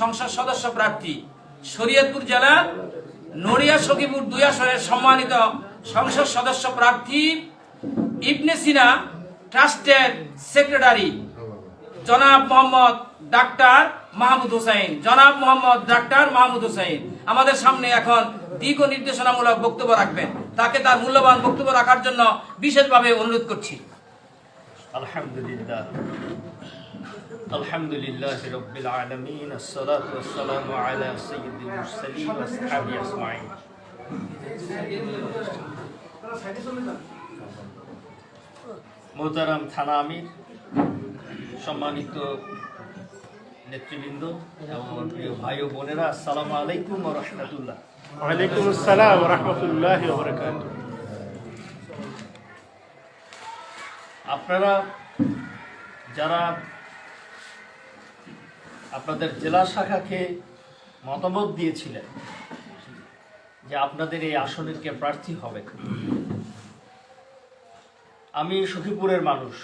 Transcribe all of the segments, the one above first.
সংসদ সদস্য প্রার্থী, শরীয়তপুর জেলা নড়িয়া সখীপুর দুই আসনের সম্মানিত সংসদ সদস্য প্রার্থী, ইবনে সিনা ট্রাস্টের সেক্রেটারি, জনাব মোহাম্মদ ডাক্তার মাহমুদ হোসাইন। জনাব মোহাম্মদ ডাক্তার মাহমুদ হোসাইন, আমাদের সামনে এখন দিক ও নির্দেশনামূলক বক্তব্য রাখবেন। তাকে তার মূল্যবান বক্তব্য রাখার জন্য বিশেষভাবে অনুরোধ করছি। আলহামদুলিল্লাহ। الحمد لله رب العالمين الصلاة والسلام على سيد المرسلين وأصحابه أجمعين মোহতারাম থানা আমির সম্মানিত নেতৃবৃন্দ এবং আমার প্রিয় ভাই ও বোনেরা আসসালামু আলাইকুম ও রহমতুল্লাহ ওয়ালাইকুম আসসালাম রহমতুল্লাহ বরকাত আপনারা যারা আপনাদের জেলা শাখাকে মতামত দিয়েছিলেন যে আপনাদের এই আসনের কে প্রার্থী হবে। আমি সখীপুরের মানুষ।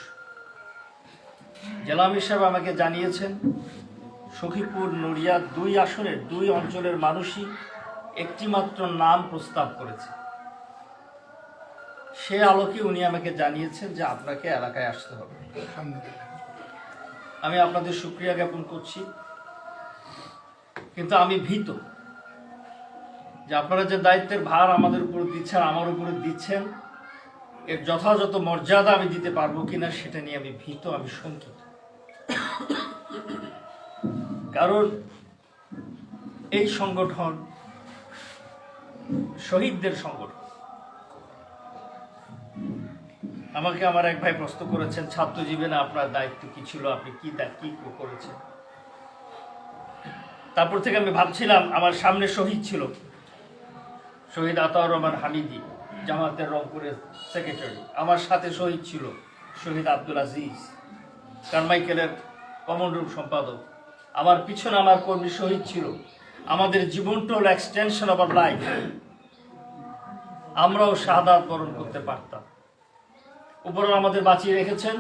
জেলা সাহেব আমাকে জানিয়েছেন, সখীপুর নড়িয়া দুই আসনের, দুই অঞ্চলের মানুষই একটিমাত্র নাম প্রস্তাব করেছে। সে আলোকে উনি আমাকে জানিয়েছেন যে আপনাকে এলাকায় আসতে হবে। আমি আপনাদের সুক্রিয়া জ্ঞাপন করছি। কিন্তু আমি ভীত যে আপনারা যে দায়িত্বের ভার আমাদের উপর দিচ্ছেন, আমার উপরে দিচ্ছেন, এর যথাযথ মর্যাদা আমি দিতে পারব কিনা সেটা নিয়ে আমি ভীত, আমি শঙ্কিত। কারণ এই সংগঠন শহীদদের সংগঠন। আমাকে আমার এক ভাই প্রশ্ন করেছেন ছাত্র জীবনে আপনার দায়িত্ব কি ছিল? আপনি কি কি করেছেন? তারপর থেকে আমি ভাবছিলাম, আমার সামনে শহীদ ছিল। শহীদ আতাউর রহমান হামিদি, জামাতের রংপুরের সেক্রেটারি। আমার সাথে শহীদ ছিল শহীদ আব্দুল আজিজ কারমাইকেলের কমন রূপ সম্পাদক। আমার পিছনে আমার কর্মী শহীদ ছিল। আমাদের জীবনটা হলো এক্সটেনশন অফ লাইফ আমরাও শাহাদাত বরণ করতে পারতাম। উপরাল আমাদের বাঁচিয়ে রেখেছেন।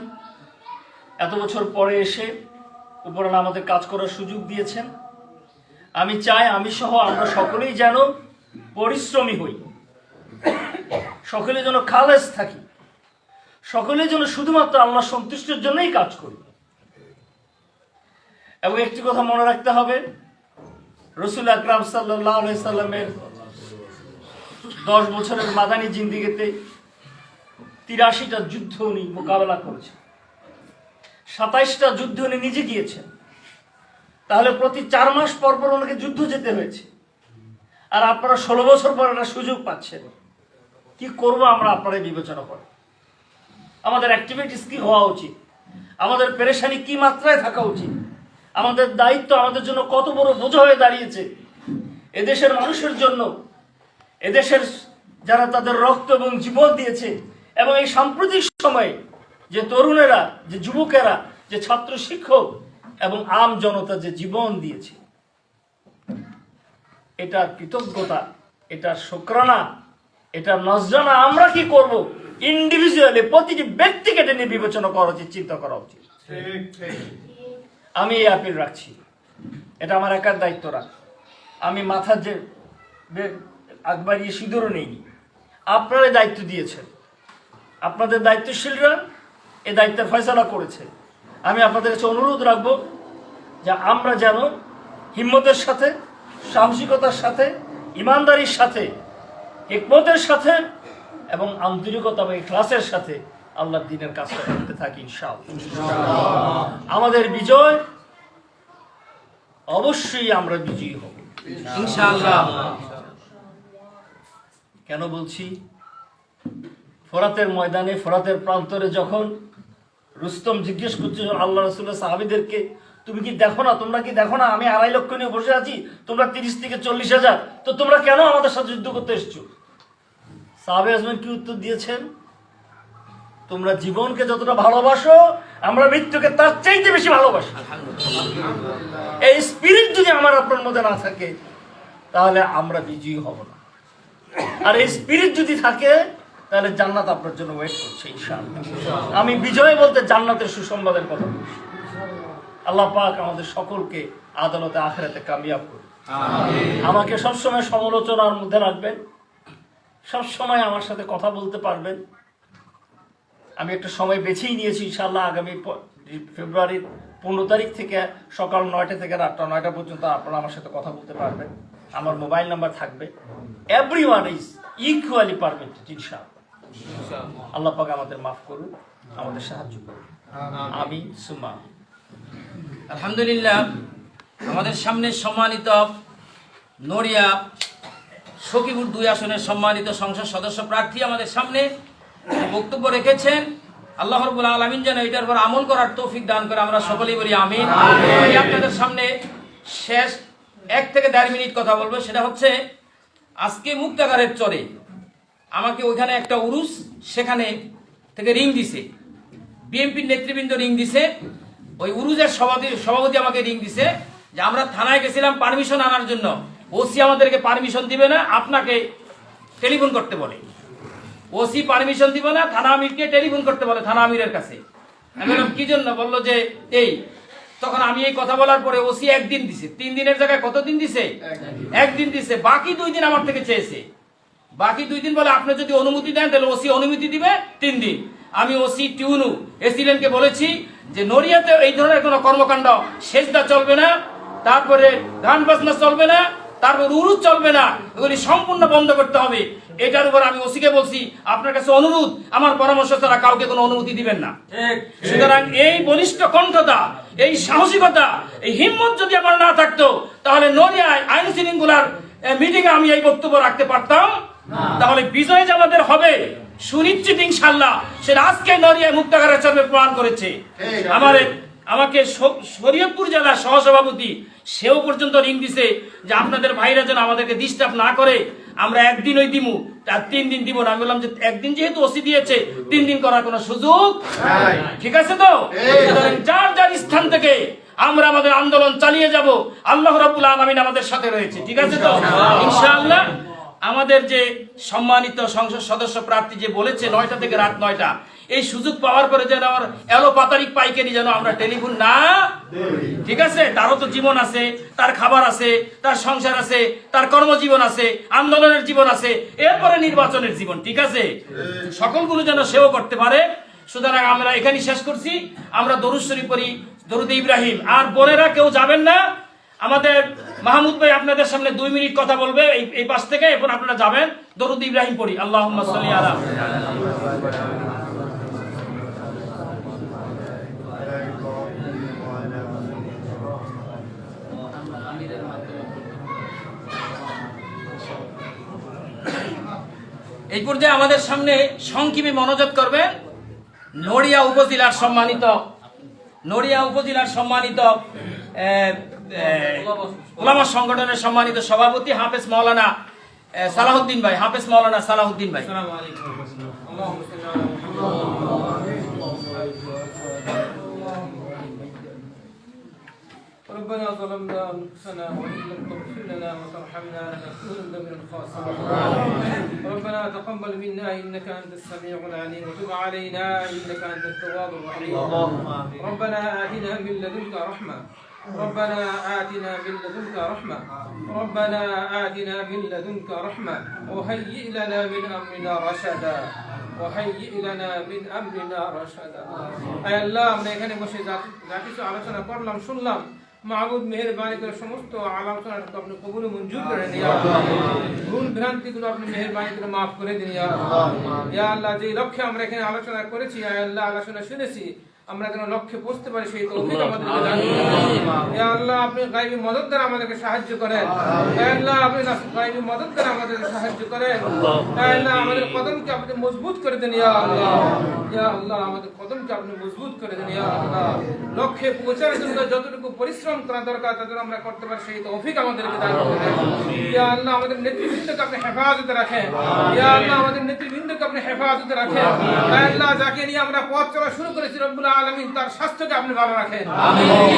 এত বছর পরে এসে উপরাল আমাদের কাজ করার সুযোগ দিয়েছেন। আমি চাই, আমি সহ আমরা সকলেই যেন পরিশ্রমী হই। সকলে যেন খালেস থাকি। সকলে যেন শুধুমাত্র আল্লাহ সন্তুষ্টের জন্যই কাজ করি। এবং একটি কথা মনে রাখতে হবে, রসুল আকরাম সাল্লাহ সাল্লামের দশ বছরের মাদানী জিন্দিগিতে তিরাশিটা যুদ্ধ উনি মোকাবেলা করেছেন। সাতাইশটা যুদ্ধে উনি নিজে গিয়েছেন। তাহলে প্রতি চার মাস পর পর ওনাকে যুদ্ধ যেতে হয়েছে। আর আপনারা ষোলো বছর পর একটা সুযোগ পাচ্ছেন। কি করব আমরা আপনারাই বিবেচনা করেন আমাদের অ্যাক্টিভিটিস কি হওয়া উচিত? আমাদের পেরেশানি কি মাত্রায় থাকা উচিত? আমাদের দায়িত্ব আমাদের জন্য কত বড় বোঝা হয়ে দাঁড়িয়েছে? এদেশের মানুষের জন্য, এদেশের যারা তাদের রক্ত এবং জীবন দিয়েছে এবং এই সাম্প্রতিক সময়ে যে তরুণেরা যে যুবকেরা যে ছাত্র শিক্ষক এবং আম জনতা যে জীবন দিয়েছে এটার কৃতজ্ঞতা এটার শোকরানা এটা নজরানা আমরা কি করব? ইন্ডিভিজুয়ালি প্রতিটি ব্যক্তিকে এটা নিয়ে বিবেচনা করা উচিত চিন্তা করা উচিত। আমি এই আপিল রাখছি। এটা আমার একার দায়িত্ব রাখ আমি মাথার যে বে- আগ বাড়িয়ে সিঁদুরও নেইনি। আপনারা দায়িত্ব দিয়েছেন। আপনাদের দায়িত্বশীলরা এ দায়িত্বের ফয়সলা করেছে। আমি আপনাদের কাছে অনুরোধ রাখব যে আমরা যেন হিম্মতের সাথে সাহসিকতার সাথে ইমানদারির সাথে হিকমতের সাথে এবং আন্তরিকতা এবং ক্লাসের সাথে আল্লাহর দিনের কাজটা করতে থাকি ইনশাআল্লাহ। আমাদের বিজয় অবশ্যই আমরা বিজয়ী হব। ইনশাআল্লাহ। কেন বলছি? ফোরাতের ময়দানে ফোরাতের প্রান্তরে যখন রুস্তম জিজ্ঞেস করছে আল্লাহ রসুল্লাহ সাহাবিদেরকে তুমি কি দেখো না? তোমরা কি দেখো না? আমি আড়াই লক্ষ নিয়ে বসে আছি। তোমরা তিরিশ থেকে চল্লিশ হাজার। তো তোমরা কেন আমাদের সাথে যুদ্ধ করতে এসছো? সাহাবে আজমান কি উত্তর দিয়েছেন? তোমরা জীবনকে যতটা ভালোবাসো আমরা মৃত্যুকে তার চাইতে বেশি ভালোবাসি। এই স্পিরিট যদি আমার আপনার মধ্যে না থাকে তাহলে আমরা বিজয়ী হব না। আর এই স্পিরিট যদি থাকে তাহলে জান্নাত আপনার জন্য ওয়েট করছে ইনশাআল্লাহ। আমি বিজয় বলতে জান্নাতের সুসংবাদের কথা বলছি। আল্লাহ পাক আমাদের সকলকে আদালতে আখেরাতে কামিয়াব করুন। আমাকে সবসময় সমালোচনার মধ্যে রাখবেন সবসময় আমার সাথে কথা বলতে পারবেন। আমি একটা সময় বেছেই নিয়েছি ইনশাল্লাহ আগামী ফেব্রুয়ারির পনেরো তারিখ থেকে সকাল নয়টা থেকে রাতটা নয়টা পর্যন্ত আপনারা আমার সাথে কথা বলতে পারবেন। আমার মোবাইল নাম্বার থাকবে। Every one is equally permitted ইনশাআল্লাহ। আল্লাহ পাক আমাদের মাফ করুন আমাদের সাহায্য করুন আমি সুমা আলহামদুলিল্লাহ আমাদের সামনে সম্মানিত নড়িয়া সখীপুর দুই আসনের সম্মানিত সংসদ সদস্য প্রার্থী আমাদের সামনে বক্তব্য রেখেছেন। আল্লাহ রবুল আলমিন যেন এটার উপর আমল করার তৌফিক দান করে আমরা সকলেই বলি আমিন। আমি আপনাদের সামনে শেষ এক থেকে দেড় মিনিট কথা বলব সেটা হচ্ছে আজকে মুক্তাগারের চরে আমাকে ওইখানে একটা উরুস সেখানে থেকে রিং দিছে। বিএনপির নেতৃবৃন্দ রিং দিছে। ওই উরুজের সভাপতি সভাপতি আমাকে রিং দিছে যে আমরা থানায় গেছিলাম পারমিশন আনার জন্য। ওসি আমাদেরকে পারমিশন দিবে না আপনাকে টেলিফোন করতে বলে। ওসি পারমিশন দিবে না থানা আমিরকে টেলিফোন করতে বলে থানা আমিরের কাছে। আমি বললাম কি জন্য? বলল যে এই তখন আমি এই কথা বলার পরে ওসি একদিন দিছে। তিন দিনের জায়গায় কতদিন দিছে? একদিন। দিছে। বাকি দুই দিন আমার থেকে চেয়েছে। বাকি দুই দিন বলে আপনি যদি অনুমতি দেন তাহলে ওসি অনুমতি দিবে তিন দিন। আমি ওসি টিউনু। এসিলেনকে বলেছি যে নড়িয়াতে এই ধরনের কোনো কর্মকাণ্ড সেজদা চলবে না তারপরে গান বাজনা চলবে না তারপর উরুদ চলবে না এগুলি সম্পূর্ণ বন্ধ করতে হবে। এটার উপর আমি ওসিকে বলছি আপনার কাছে অনুরোধ আমার পরামর্শ ছাড়া কাউকে কোনো অনুমতি দিবেন না। সুতরাং এই বলিষ্ঠ কণ্ঠতা এই সাহসিকতা এই হিম্মত যদি আমার না থাকতো তাহলে নদিয়ায় আইন শৃঙ্খলার মিটিং আমি এই বক্তব্য রাখতে পারতাম। তাহলে বিজয় যে আমাদের হবে। সুনিশ্চিত ইনশাল্লাহ সেটা আজকে নদিয়ায় মুক্তাগারের সামনে প্রমাণ করেছে। আমার আমাকে শরীয়তপুর জেলার সহসভাপতি সেও পর্যন্ত রিং দিছে যে আপনাদের ভাইরা যেন আমাদেরকে ডিস্টার্ব না করে। আমরা একদিন ওই দিমু আর তিন দিন দিব না। আমি বললাম যে একদিন যেহেতু ওসি দিয়েছে তিন দিন করার কোনো সুযোগ ঠিক আছে তো? যার যার স্থান থেকে আমরা আমাদের আন্দোলন চালিয়ে যাব আল্লাহ রাব্বুল আলামিন আমাদের সাথে রয়েছে। ঠিক আছে তো? ইনশাআল্লাহ। আমাদের যে সম্মানিত সংসদ সদস্য প্রার্থী যে বলেছে নয়টা থেকে রাত নয়টা, এই সুযোগ পাওয়ার পরে যেন আমার এলোপাতারিক পাইকারি যেন আমরা টেলিফোন না ঠিক আছে? তারও তো জীবন আছে, তার খাবার আছে, তার সংসার আছে, তার কর্মজীবন আছে, আন্দোলনের জীবন আছে, এরপরে নির্বাচনের জীবন, ঠিক আছে? সকলগুলো যেন সেও করতে পারে। সুতরাং আমরা এখানেই শেষ করছি। আমরা দরুদ পড়ি, দরুদ ইব্রাহিম। আর বোনেরা কেউ যাবেন না আমাদের মাহমুদ ভাই আপনাদের সামনে দুই মিনিট কথা বলবে, এই এই পাশ থেকে, এখন আপনারা যাবেন। দরুদ ইব্রাহিম পড়ি। আল্লাহ আলা এই পর্যায়ে আমাদের সামনে সংক্ষেপে মনোযোগ করবেন। নড়িয়া উপজেলার সম্মানিত, নড়িয়া উপজেলার সম্মানিত ওলামা সংগঠনের সম্মানিত সভাপতি হাফেজ মৌলানা আহ, সালাহুদ্দিন ভাই হাফেজ মৌলানা সালাহুদ্দিন ভাই السلام عليكم اللهم صل على محمد ربنا ظلمنا انفسنا وان لم تغفر لنا وترحمنا لنكونن من الخاسرين ربنا تقبل منا انك انت السميع العليم وتب علينا انك انت التواب الرحيم ربنا اتنا من لدنك رحمه ربنا آتنا من لدنك رحمة ربنا آتنا من لدنك رحمة وهيئ لنا من أمرنا رشدا وهيئ لنا من أمرنا رشدا أي الله আমরা এখানে বসে যা যা কিছু আলোচনা করলাম শুনলাম মাহবুব মেহেরবানি করে সমস্ত আলোচনাটুকু আপনি কবুল ও মঞ্জুর করে দিন ইয়া আল্লাহ। ভুল ভ্রান্তিগুলো আপনি মেহেরবানি করে মাফ করে দিন ইয়া আল্লাহ। ইয়া আল্লাহ যে লক্ষ্যে আমরা এখানে আলোচনা করেছি আয় আল্লাহ আলোচনা শুনেছি আমরা যেন লক্ষ্যে পৌঁছতে পারি সেই তৌফিক আমাদেরকে দান করুন। আল্লাহ আপনি গায়বী মদত দ্বারা আমাদেরকে সাহায্য করেন। আল্লাহ আপনি গায়বী মদত দ্বারা আমাদেরকে সাহায্য করেন। আল্লাহ আমাদের কদমকে আপনি মজবুত করে দেন ইয়া আল্লাহ। ইয়া আল্লাহ আমাদের কদমকে আপনি মজবুত করে দেন ইয়া আল্লাহ। লক্ষ্যে পৌঁছার জন্য যতটুকু পরিশ্রম করা দরকার তত আমরা করতে পারি সেই তৌফিক আমাদেরকে দান করেন। ইয়া আল্লাহ আমাদের নেতৃবৃন্দকে আপনি হেফাজতে রাখেন। ইয়া আল্লাহ আমাদের নেতৃবৃন্দকে আপনি হেফাজতে রাখেন। আল্লাহ যাকে নিয়ে আমরা পথ চলা শুরু করেছি রব্বুল আলামিন তার স্বাস্থ্যকে আপনি ভালো রাখেন।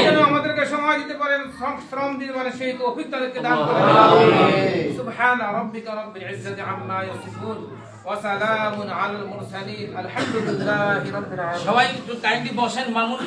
যেন আমাদেরকে সময় দিতে পারেন শ্রম- দিতে পারেন সেই তৌফিক তাদেরকে দান করেন সুবহান রাব্বিকা রাব্বিল ইজ্জাতি আম্মা ইয়াসিফুন সবাই একটু কাইন্ডলি বসেন মামুন